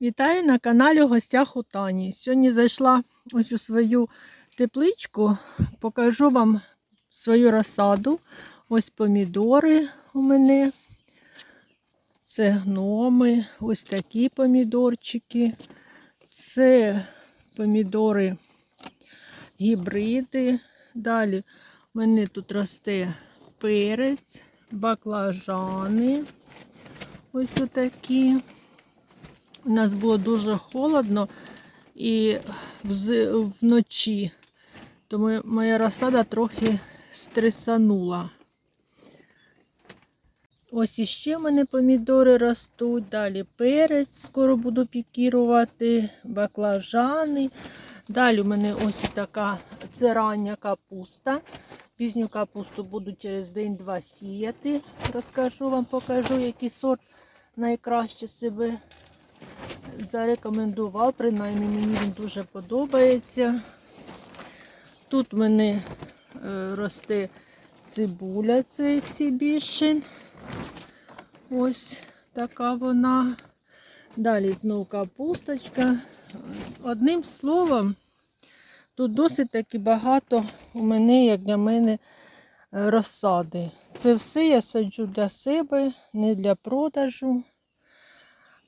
Вітаю на каналі в гостях у Тані. Сьогодні зайшла ось у свою тепличку, покажу вам свою розсаду. Ось помідори у мене. Це гноми, ось такі помідорчики. Це помідори гібриди. Далі у мене тут росте перець, баклажани. Ось отакі. У нас було дуже холодно і вночі, тому моя розсада трохи стресанула. Ось іще в мене помідори ростуть, далі перець, скоро буду пікірувати, баклажани. Далі у мене ось така це рання капуста. Пізню капусту буду через день-два сіяти. Розкажу вам, покажу, який сорт найкраще себе зарекомендував, принаймні мені він дуже подобається. Тут в мене е, росте цибуля, це Exhibition. Ось така вона. Далі знову капусточка. Одним словом, тут досить таки багато у мене, як для мене, розсади. Це все я саджу для себе, не для продажу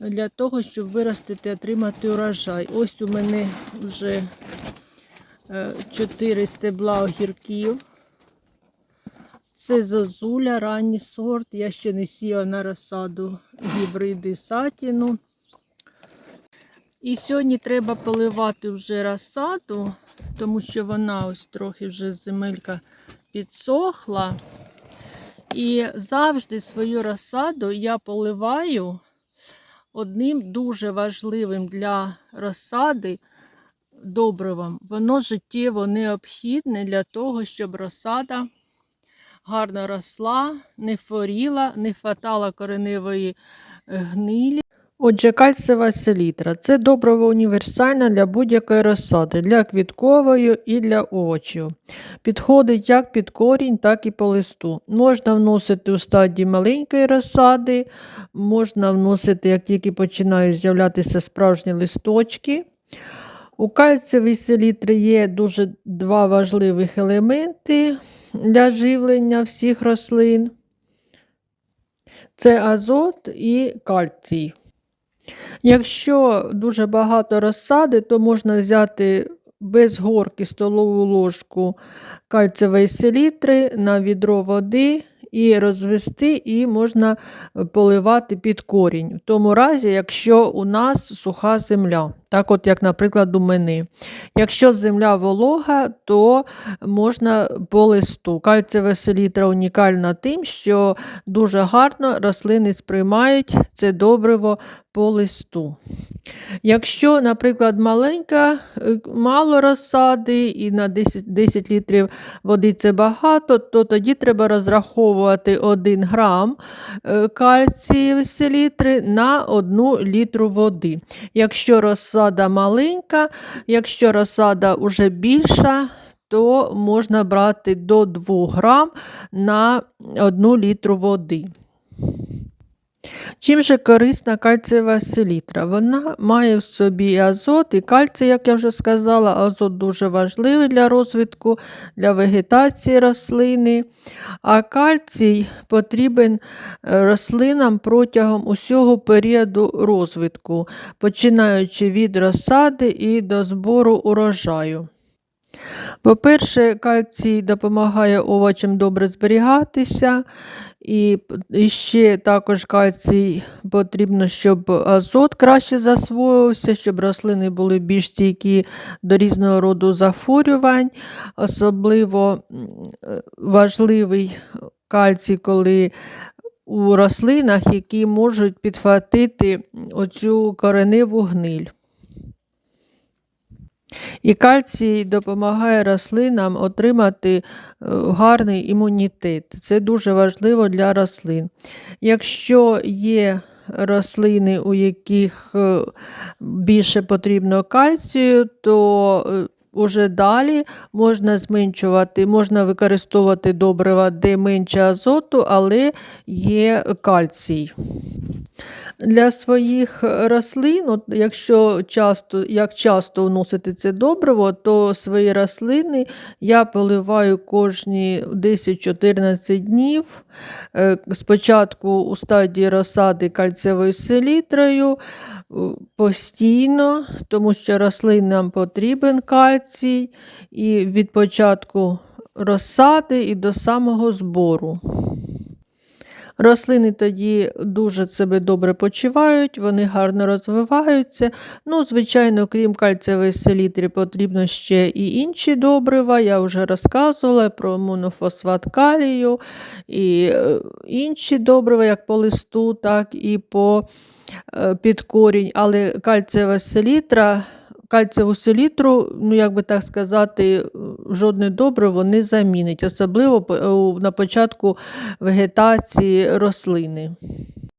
для того, щоб виростити, отримати урожай. Ось у мене вже 4 стебла огірків. Це зозуля, ранній сорт. Я ще не сіяла на розсаду гібриди сатіну. І сьогодні треба поливати вже розсаду, тому що вона ось трохи вже земелька підсохла. І завжди свою розсаду я поливаю одним дуже важливим для розсади добривом. Воно життєво необхідне для того, щоб розсада гарно росла, не хворіла, не хватала кореневої е, гнилі. Отже, кальцева селітра це добриво універсальне для будь-якої розсади, для квіткової і для овочів. Підходить як під корінь, так і по листу. Можна вносити у стадії маленької розсади, можна вносити, як тільки починають з'являтися справжні листочки. У кальцевій селітрі є дуже два важливих елементи для живлення всіх рослин. Це азот і кальцій. Якщо дуже багато розсади, то можна взяти без горки столову ложку кальцевої селітри на відро води і розвести, і можна поливати під корінь. В тому разі, якщо у нас суха земля, так от, як, наприклад, у мене. Якщо земля волога, то можна по листу. Кальцева селітра унікальна тим, що дуже гарно рослини сприймають це добриво по листу. Якщо, наприклад, маленька, е, мало розсади і на 10 10 літрів води це багато, то тоді треба розраховувати 1 грам е, кальцію селітри на 1 літру води. Якщо розсада маленька, якщо розсада вже більша, то можна брати до 2 грам на 1 літру води. Чим же корисна кальцієва селітра? Вона має в собі азот, і кальцій, як я вже сказала, азот дуже важливий для розвитку, для вегетації рослини, а кальцій потрібен е, рослинам протягом усього періоду розвитку, починаючи від розсади і до збору урожаю. По-перше, кальцій допомагає овочам добре зберігатися, і, ще також кальцій потрібно, щоб азот краще засвоювався, щоб рослини були більш стійкі до різного роду захворювань. Особливо важливий кальцій, коли у рослинах, які можуть підхватити оцю кореневу гниль. І кальцій допомагає рослинам отримати е, гарний імунітет. Це дуже важливо для рослин. Якщо є рослини, у яких е, більше потрібно кальцію, то е, Уже далі можна зменшувати, можна використовувати добрива, де менше азоту, але є кальцій. Для своїх рослин, от якщо часто, як часто вносити це добриво, то свої рослини я поливаю кожні 10-14 днів. Е, Спочатку у стадії розсади кальцевою селітрою е, постійно, тому що рослинам потрібен кальцій і від початку розсади і до самого збору. Рослини тоді дуже себе добре почувають, вони гарно розвиваються. Ну, звичайно, крім кальцієвої селітри, потрібно ще і інші добрива. Я вже розказувала про монофосфат калію і е, інші добрива, як по листу, так і по е, під корінь. Але кальцієва селітра. Кальцієву селітру, ну як би так сказати, е, жодне добриво не замінить, особливо на початку вегетації рослини.